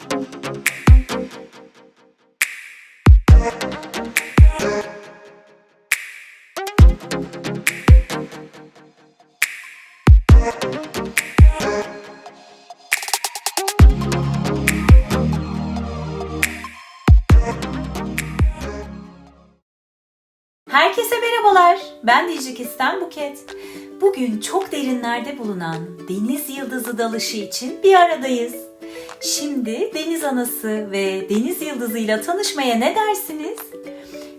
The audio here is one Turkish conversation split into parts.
Herkese merhabalar. Ben Dicikistan Buket. Bugün çok derinlerde bulunan deniz yıldızı dalışı için bir aradayız. Şimdi deniz anası ve deniz yıldızıyla tanışmaya ne dersiniz?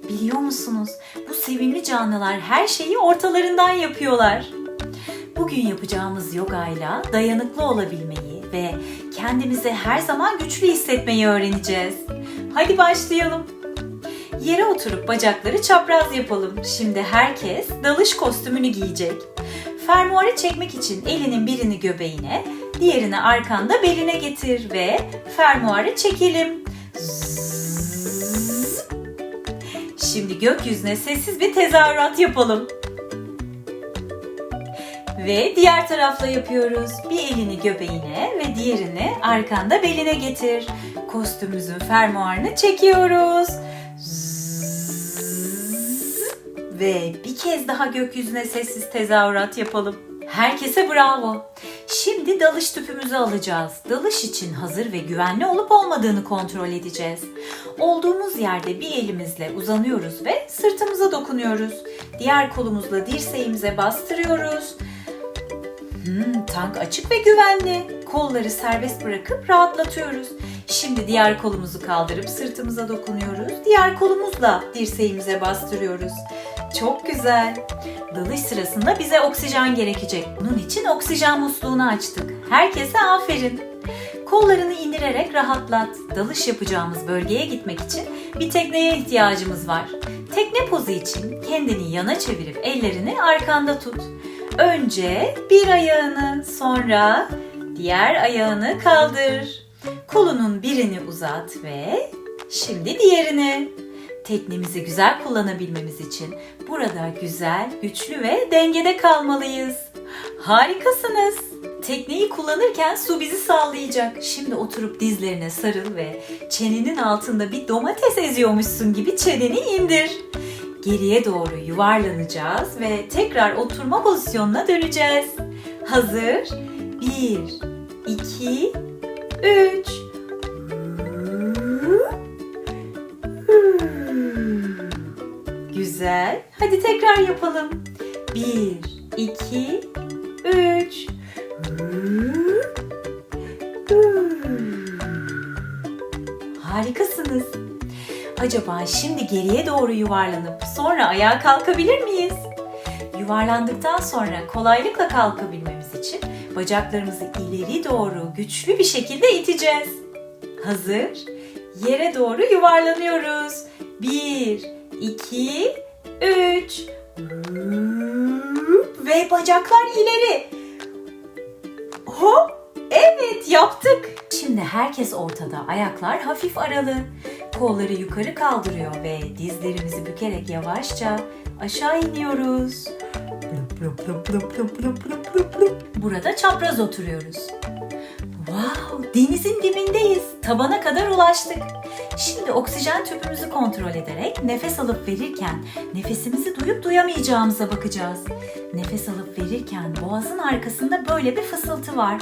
Biliyor musunuz? Bu sevimli canlılar her şeyi ortalarından yapıyorlar. Bugün yapacağımız yogayla dayanıklı olabilmeyi ve kendimizi her zaman güçlü hissetmeyi öğreneceğiz. Hadi başlayalım. Yere oturup bacakları çapraz yapalım. Şimdi herkes dalış kostümünü giyecek. Fermuarı çekmek için elinin birini göbeğine, diğerini arkanda beline getir ve fermuarı çekelim. Şimdi gökyüzüne sessiz bir tezahürat yapalım. Ve diğer tarafla yapıyoruz. Bir elini göbeğine ve diğerini arkanda beline getir. Kostümümüzün fermuarını çekiyoruz. Ve bir kez daha gökyüzüne sessiz tezahürat yapalım. Herkese bravo. Şimdi dalış tüpümüzü alacağız. Dalış için hazır ve güvenli olup olmadığını kontrol edeceğiz. Olduğumuz yerde bir elimizle uzanıyoruz ve sırtımıza dokunuyoruz. Diğer kolumuzla dirseğimize bastırıyoruz. Hmm, tank açık ve güvenli. Kolları serbest bırakıp rahatlatıyoruz. Şimdi diğer kolumuzu kaldırıp sırtımıza dokunuyoruz. Diğer kolumuzla dirseğimize bastırıyoruz. Çok güzel. Dalış sırasında bize oksijen gerekecek. Bunun için oksijen musluğunu açtık. Herkese aferin. Kollarını indirerek rahatlat. Dalış yapacağımız bölgeye gitmek için bir tekneye ihtiyacımız var. Tekne pozu için kendini yana çevirip ellerini arkanda tut. Önce bir ayağını, sonra diğer ayağını kaldır. Kolunun birini uzat ve şimdi diğerini. Teknemizi güzel kullanabilmemiz için burada güzel, güçlü ve dengede kalmalıyız. Harikasınız. Tekneyi kullanırken su bizi sağlayacak. Şimdi oturup dizlerine sarıl ve çenenin altında bir domates eziyormuşsun gibi çeneni indir. Geriye doğru yuvarlanacağız ve tekrar oturma pozisyonuna döneceğiz. Hazır? 1, 2, 3. Güzel. Hadi tekrar yapalım. 1, 2, 3. Harikasınız. Acaba şimdi geriye doğru yuvarlanıp sonra ayağa kalkabilir miyiz? Yuvarlandıktan sonra kolaylıkla kalkabilmemiz için bacaklarımızı ileri doğru güçlü bir şekilde iteceğiz. Hazır? Yere doğru yuvarlanıyoruz. 1, 2, 3. Ve bacaklar ileri. Hop! Evet yaptık. Şimdi herkes ortada. Ayaklar hafif aralı. Kolları yukarı kaldırıyor ve dizlerimizi bükerek yavaşça aşağı iniyoruz. Burada çapraz oturuyoruz. Wow, denizin dibindeyiz. Tabana kadar ulaştık. Şimdi oksijen tüpümüzü kontrol ederek nefes alıp verirken nefesimizi duyup duyamayacağımıza bakacağız. Nefes alıp verirken boğazın arkasında böyle bir fısıltı var.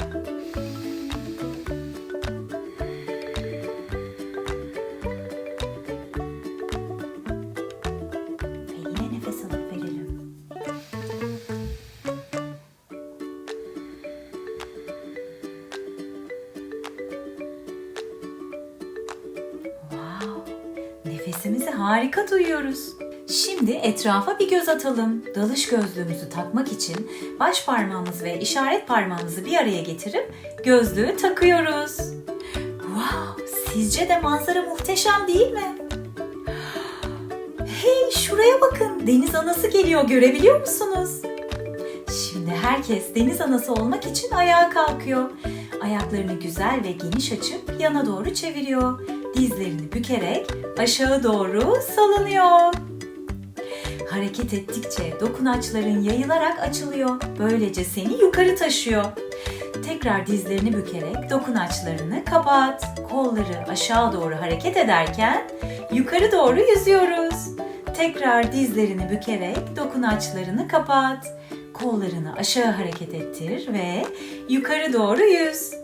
Nefesimizi harika duyuyoruz. Şimdi etrafa bir göz atalım. Dalış gözlüğümüzü takmak için baş parmağımız ve işaret parmağımızı bir araya getirip gözlüğü takıyoruz. Wow, sizce de manzara muhteşem değil mi? Hey, şuraya bakın. Deniz anası geliyor. Görebiliyor musunuz? Şimdi herkes deniz anası olmak için ayağa kalkıyor. Ayaklarını güzel ve geniş açıp yana doğru çeviriyor. Dizlerini bükerek aşağı doğru salınıyor. Hareket ettikçe dokunaçların yayılarak açılıyor. Böylece seni yukarı taşıyor. Tekrar dizlerini bükerek dokunaçlarını kapat. Kolları aşağı doğru hareket ederken yukarı doğru yüzüyoruz. Tekrar dizlerini bükerek dokunaçlarını kapat. Kollarını aşağı hareket ettir ve yukarı doğru yüz.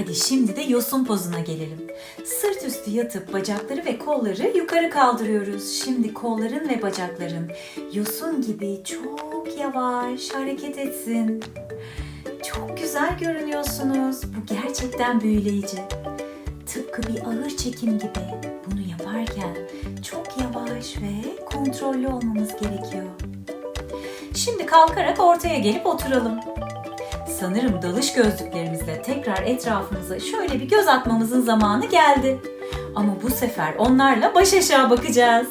Hadi şimdi de yosun pozuna gelelim. Sırt üstü yatıp bacakları ve kolları yukarı kaldırıyoruz. Şimdi kolların ve bacakların yosun gibi çok yavaş hareket etsin. Çok güzel görünüyorsunuz. Bu gerçekten büyüleyici. Tıpkı bir ağır çekim gibi. Bunu yaparken çok yavaş ve kontrollü olmamız gerekiyor. Şimdi kalkarak ortaya gelip oturalım. Sanırım dalış gözlüklerimizle tekrar etrafımıza şöyle bir göz atmamızın zamanı geldi. Ama bu sefer onlarla baş aşağı bakacağız.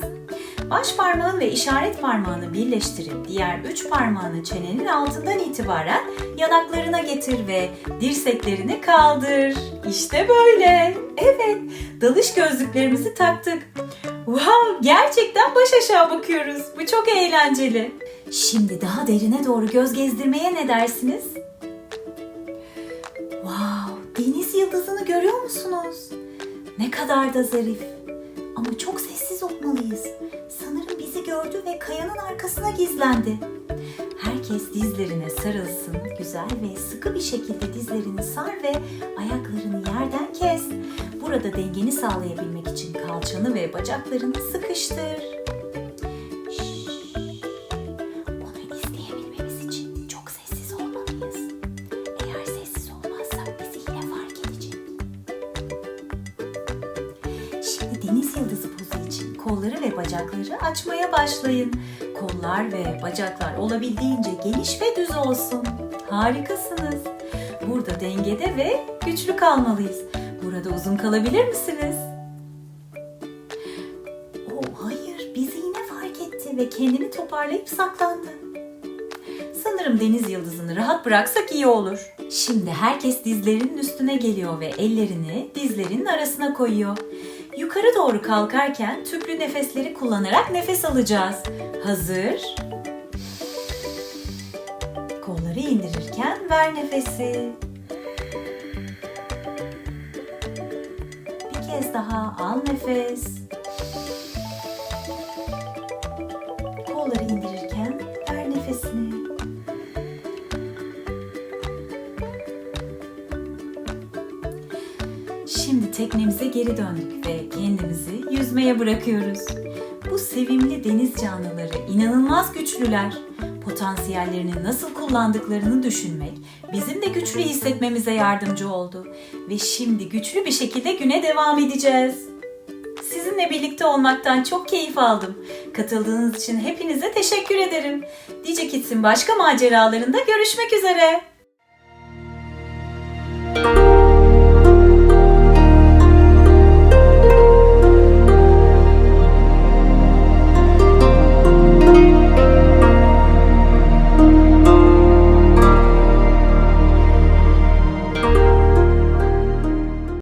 Baş parmağın ve işaret parmağını birleştirip diğer üç parmağını çenenin altından itibaren yanaklarına getir ve dirseklerini kaldır. İşte böyle. Evet, dalış gözlüklerimizi taktık. Wow, gerçekten baş aşağı bakıyoruz. Bu çok eğlenceli. Şimdi daha derine doğru göz gezdirmeye ne dersiniz? Yıldızını görüyor musunuz? Ne kadar da zarif. Ama çok sessiz olmalıyız. Sanırım bizi gördü ve kayanın arkasına gizlendi. Herkes dizlerine sarılsın. Güzel ve sıkı bir şekilde dizlerini sar ve ayaklarını yerden kes. Burada dengeni sağlayabilmek için kalçanı ve bacaklarını sıkıştır. Ve bacakları açmaya başlayın. Kollar ve bacaklar olabildiğince geniş ve düz olsun. Harikasınız. Burada dengede ve güçlü kalmalıyız. Burada uzun kalabilir misiniz? Oh hayır, bizi yine fark etti ve kendini toparlayıp saklandı. Sanırım deniz yıldızını rahat bıraksak iyi olur. Şimdi herkes dizlerinin üstüne geliyor ve ellerini dizlerinin arasına koyuyor. Yukarı doğru kalkarken tüplü nefesleri kullanarak nefes alacağız. Hazır. Kolları indirirken ver nefesi. Bir kez daha al nefes. Şimdi teknemize geri döndük ve kendimizi yüzmeye bırakıyoruz. Bu sevimli deniz canlıları inanılmaz güçlüler. Potansiyellerini nasıl kullandıklarını düşünmek bizim de güçlü hissetmemize yardımcı oldu. Ve şimdi güçlü bir şekilde güne devam edeceğiz. Sizinle birlikte olmaktan çok keyif aldım. Katıldığınız için hepinize teşekkür ederim. DJ Kids'in başka maceralarında görüşmek üzere.